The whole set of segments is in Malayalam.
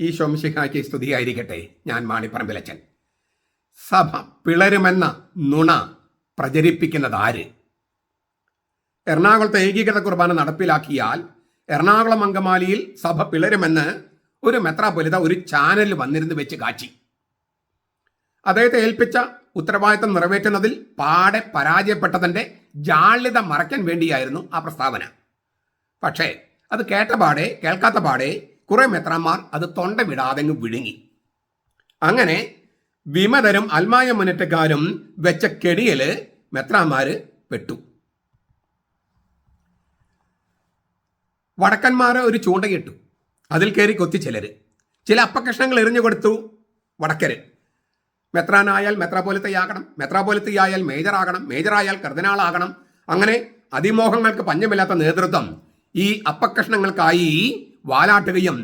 ഈ ശോംശിഹായ്ക്ക് സ്തുതിയായിരിക്കട്ടെ. ഞാൻ മാണിപ്പറമ്പിലച്ചൻ. സഭ പിളരുമെന്ന നുണ പ്രചരിപ്പിക്കുന്നത് ആര്? എറണാകുളത്തെ ഏകീകൃത കുർബാന നടപ്പിലാക്കിയാൽ എറണാകുളം അങ്കമാലിയിൽ സഭ പിളരുമെന്ന് ഒരു മെത്രാപൊലിത ഒരു ചാനലിൽ വന്നിരുന്ന് വെച്ച് കാച്ചി. അദ്ദേഹത്തെ ഏൽപ്പിച്ച ഉത്തരവാദിത്തം നിറവേറ്റുന്നതിൽ പാടെ പരാജയപ്പെട്ടതിന്റെ ജാള്യത മറയ്ക്കാൻ വേണ്ടിയായിരുന്നു ആ പ്രസ്താവന. പക്ഷേ അത് കേട്ട പാടെ കേൾക്കാത്ത പാടെ കുറെ മെത്രാന്മാർ അത് തൊണ്ട വിടാതെ വിഴുങ്ങി. അങ്ങനെ വിമതരും അൽമായ മുന്നേറ്റക്കാരും വെച്ച കെടിയൽ മെത്രാന്മാര് പെട്ടു. വടക്കന്മാരെ ഒരു ചൂണ്ടയിട്ടു. അതിൽ കയറി കൊത്തി ചിലര്. ചില അപ്പകഷ്ണങ്ങൾ എറിഞ്ഞു കൊടുത്തു വടക്കര്. മെത്രാനായാൽ മെത്രാപോലിത്തയാകണം മെത്രാപോലിത്തയായാൽ മേജറാകണം മേജറായാൽ കർദിനാളാകണം അങ്ങനെ അതിമോഹങ്ങൾക്ക് പഞ്ഞമില്ലാത്ത നേതൃത്വം ഈ അപ്പക്കഷ്ണങ്ങൾക്കായി വാലാട്ടുകയും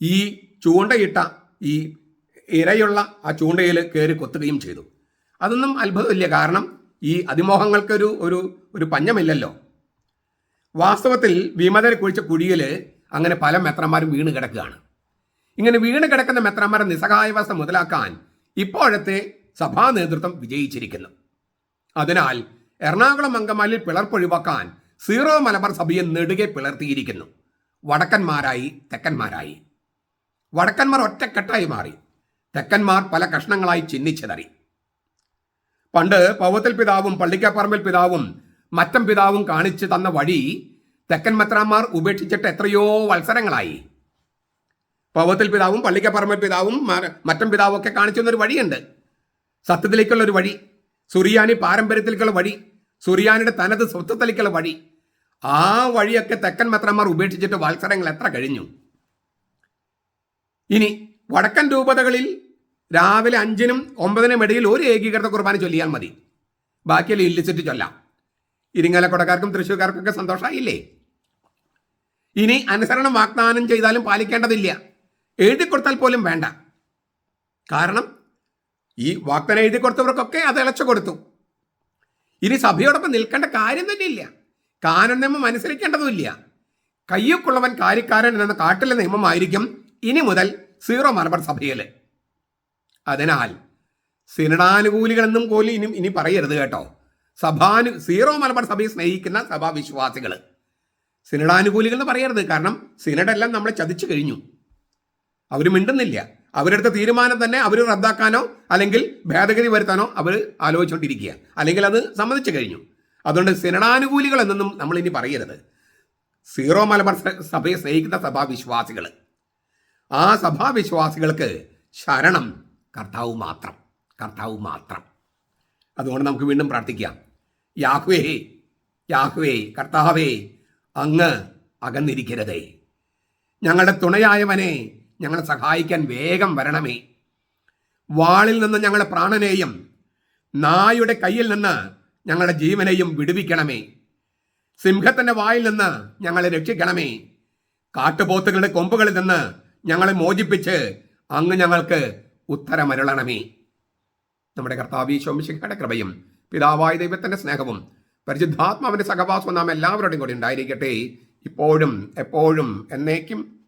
ഈ ചൂണ്ടയിട്ട ഈ ഇരയുള്ള ആ ചൂണ്ടയിൽ കയറി കൊത്തുകയും ചെയ്തു. അതൊന്നും അത്ഭുതമില്ല. കാരണം ഈ അതിമോഹങ്ങൾക്കൊരു ഒരു ഒരു പഞ്ഞമില്ലല്ലോ. വാസ്തവത്തിൽ വിമതരെ കുഴിച്ച കുഴിയിൽ അങ്ങനെ പല മെത്രന്മാരും വീണ് കിടക്കുകയാണ്. ഇങ്ങനെ വീണ് കിടക്കുന്ന മെത്രന്മാരെ നിസ്സഹായാവസ്ഥ മുതലാക്കാൻ ഇപ്പോഴത്തെ സഭാ നേതൃത്വം വിജയിച്ചിരിക്കുന്നു. അതിനാൽ എറണാകുളം അങ്കമാലിൽ പിളർപ്പൊഴിവാക്കാൻ സീറോ മലബാർ സഭയെ നെടുകെ പിളർത്തിയിരിക്കുന്നു. വടക്കന്മാരായി തെക്കന്മാരായി. വടക്കന്മാർ ഒറ്റക്കെട്ടായി മാറി. തെക്കന്മാർ പല കഷ്ണങ്ങളായി ചിഹ്നിച്ചതറി പണ്ട് പൗവത്തിൽ പിതാവും പള്ളിക്കപ്പറമ്പിൽ പിതാവും മറ്റം പിതാവും കാണിച്ചു തന്ന വഴി തെക്കൻ മെത്രാന്മാർ ഉപേക്ഷിച്ചിട്ട് എത്രയോ വത്സരങ്ങളായി. പൗവത്തിൽ പിതാവും പള്ളിക്കപ്പറമ്പിൽ പിതാവും മറ്റം പിതാവും ഒക്കെ കാണിച്ചു തന്നൊരു വഴിയുണ്ട്. സത്യത്തിലേക്കുള്ള ഒരു വഴി. സുറിയാനി പാരമ്പര്യത്തിലേക്കുള്ള വഴി. സുറിയാനിയുടെ തനത് സ്വത്വത്തിലേക്കുള്ള വഴി. ആ വഴിയൊക്കെ തെക്കൻ മെത്രന്മാർ ഉപേക്ഷിച്ചിട്ട് വത്സരങ്ങൾ എത്ര കഴിഞ്ഞു? ഇനി വടക്കൻ രൂപതകളിൽ രാവിലെ അഞ്ചിനും ഒമ്പതിനും ഇടയിൽ ഒരു ഏകീകൃത കുർബാന ചൊല്ലിയാൽ മതി. ബാക്കിയെല്ലാം ഇല്ലിച്ചിട്ട് ചൊല്ലാം. ഇരിങ്ങാലക്കുടക്കാർക്കും തൃശ്ശൂർക്കാർക്കൊക്കെ സന്തോഷമായില്ലേ ഇനി അനുസരണം വാഗ്ദാനം ചെയ്താലും പാലിക്കേണ്ടതില്ല. എഴുതി കൊടുത്താൽ പോലും വേണ്ട. കാരണം ഈ വാഗ്ദാനം എഴുതി കൊടുത്തവർക്കൊക്കെ അത് ഇളച്ചു കൊടുത്തു. ഇനി സഭയോടൊപ്പം നിൽക്കേണ്ട കാര്യം തന്നെ ഇല്ല കാനൻ നിയമം അനുസരിക്കേണ്ടതുമില്ല. കയ്യൊക്കുള്ളവൻ കാര്യക്കാരൻ എന്ന കാട്ടിലെ നിയമമായിരിക്കും ഇനി മുതൽ സീറോ മലബാർ സഭയിൽ. അതിനാൽ സിനഡാനുകൂലികളെന്നും പോലും ഇനി ഇനി പറയരുത് കേട്ടോ. സഭാനു സീറോ മലബാർ സഭയെ സ്നേഹിക്കുന്ന സഭാവിശ്വാസികൾ. സിനഡാനുകൂലികൾ എന്ന് പറയരുത്. കാരണം സിനഡെല്ലാം നമ്മളെ ചതിച്ചു കഴിഞ്ഞു. അവർ മിണ്ടുന്നില്ല. അവരെടുത്ത തീരുമാനം തന്നെ അവർ റദ്ദാക്കാനോ അല്ലെങ്കിൽ ഭേദഗതി വരുത്താനോ അവർ ആലോചിച്ചുകൊണ്ടിരിക്കുക അല്ലെങ്കിൽ അത് സമ്മതിച്ചു കഴിഞ്ഞു. അതുകൊണ്ട് സിനഡാനുകൂലികൾ എന്നൊന്നും നമ്മൾ ഇനി പറയരുത്. സീറോ മലബാർ സഭയെ സ്നേഹിക്കുന്ന സഭാവിശ്വാസികൾ ആ സഭാവിശ്വാസികൾക്ക് ശരണം കർത്താവ് മാത്രം കർത്താവ് മാത്രം. അതുകൊണ്ട് നമുക്ക് വീണ്ടും പ്രാർത്ഥിക്കാം. യാഹ്വേ യാഹ്വേ കർത്താവേ അങ്ങ് അകന്നിരിക്കരുതേ. ഞങ്ങളുടെ തുണയായവനെ ഞങ്ങളെ സഹായിക്കാൻ വേഗം വരണമേ. വാളിൽ നിന്ന് ഞങ്ങളുടെ പ്രാണനെയും നായുടെ കയ്യിൽ നിന്ന് ഞങ്ങളുടെ ജീവനെയും വിടുവിക്കണമേ. സിംഹത്തിന്റെ വായിൽ നിന്ന് ഞങ്ങളെ രക്ഷിക്കണമേ. കാട്ടുപോത്തുകളുടെ കൊമ്പുകളിൽ നിന്ന് ഞങ്ങളെ മോചിപ്പിച്ച് അങ്ങ് ഞങ്ങൾക്ക് ഉത്തരമരുളണമേ. നമ്മുടെ കർത്താവി ശോമിശിഖയുടെ കൃപയും പിതാവായ ദൈവത്തിന്റെ സ്നേഹവും പരിശുദ്ധാത്മാവിന്റെ സഹവാസവും നാം എല്ലാവരുടെയും കൂടി ഉണ്ടായിരിക്കട്ടെ. ഇപ്പോഴും എപ്പോഴും എന്നേക്കും